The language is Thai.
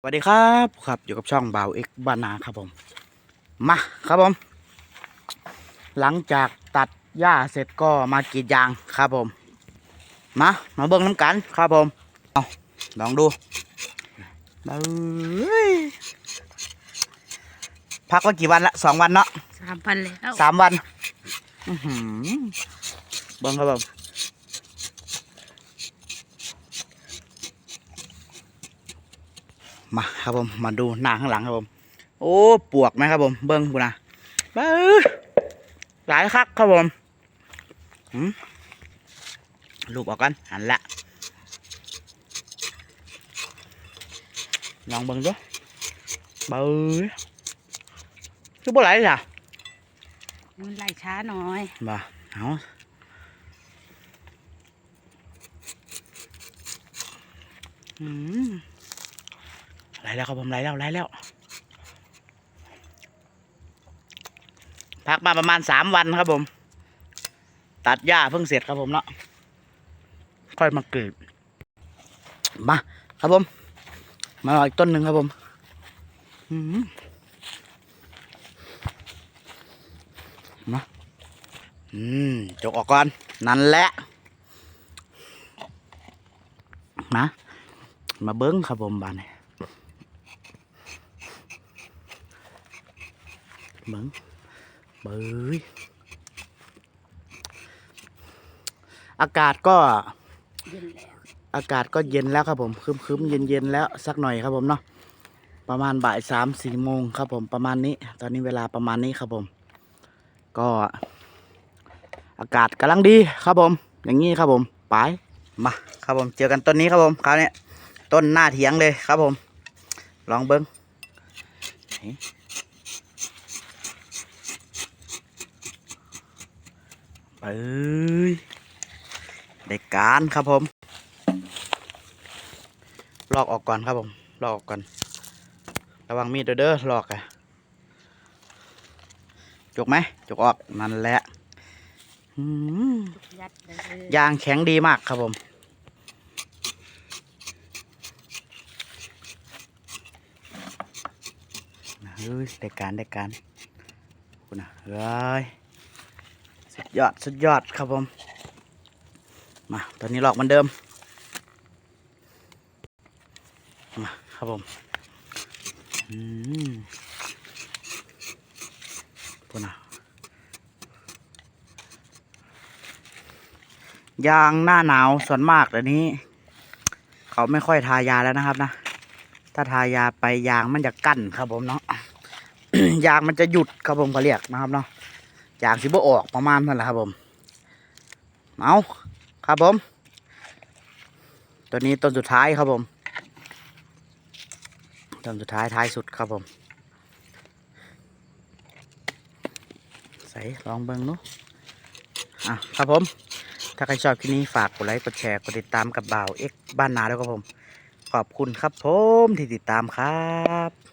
สวัสดีครับครับอยู่กับช่องบ่าวเอ็กบ้านนาครับผมมาครับผม หลังจากตัดหญ้าเสร็จก็มากรีดยางครับผมมามาเบิ้งน้ำกันครับผมเอาลองดูเอ้ยพักไว้กี่วันละสองวันเนาะสามพันแล้วสามวันอื้อหือเบิ้งครับผม มาครับผมมาดูหน้าข้างหลังครับผม โอ้ปวกไหมครับผม เบิ้งบุนะเบ้อหลายคักครับผมหืมลูกออกกันหันละลองเบิ้งดูเบ้อคือบ่ไหลจ้ะมันไล่ช้าหน่อยบ่เอาอืม ไหลแล้วครับผมไหลแล้วไหลแล้ว พักมาประมาณสามวันครับผม ตัดหญ้าเพิ่งเสร็จครับผมเนาะค่อยมาเกรีดมาครับผม มาลอยอีกต้นหนึ่งครับผมมาอืมจกออกก่อน นั่นแหละมามาเบิ้งครับผมบานนี้ เบิ้งเบ้ยอากาศก็อากาศก็เย็นแล้วครับผมคึมคึมเย็นเย็นๆแล้วสักหน่อยครับผมเนาะประมาณบ่ายสามสี่โมงครับผมประมาณนี้ ตอนนี้เวลาประมาณนี้ครับผม ก็อากาศกำลังดีครับผม อย่างนี้ครับผมไปมาครับผมเจอกันต้นนี้ครับผมคราวนี้ต้นหน้าเถียงเลยครับผม ลองเบิ้งนี่ไป เอ้ยได้การครับผม ลอกออกก่อนครับผม ลอกออกก่อน ระวังมีดเด้อเด้อลอกอะจกไหมจกออกนั่นแหละอืมยัดเลยยางแข็งดีมากครับผมเฮ้ยได้การได้การคุณนะเฮ้ย สุดยอดสุดยอดครับผม มาตอนนี้หลอกเหมือนเดิม มาครับผมอืมคุณนะยางหน้าหนาวส่วนมากเดี๋ยวนี้ เขาไม่ค่อยทายาแล้วนะครับนะถ้าทายาไปยางมันจะกั้นครับผมเนาะยางมันจะหยุดครับผมเขาเรียกนะครับเนาะ อย่างสิบออกประมาณนั่นแหละครับผมเอาครับผม ตัวนี้ต้นสุดท้ายครับผมต้นสุดท้ายท้ายสุดครับผม ใส่ลองเบิ้งเนาะอะครับผม ถ้าใครชอบคลิปนี้ฝากกดไลค์กดแชร์กดติดตามกับบ่าวเอ็กบ้านนาด้วยครับผม ขอบคุณครับผมที่ติดตามครับ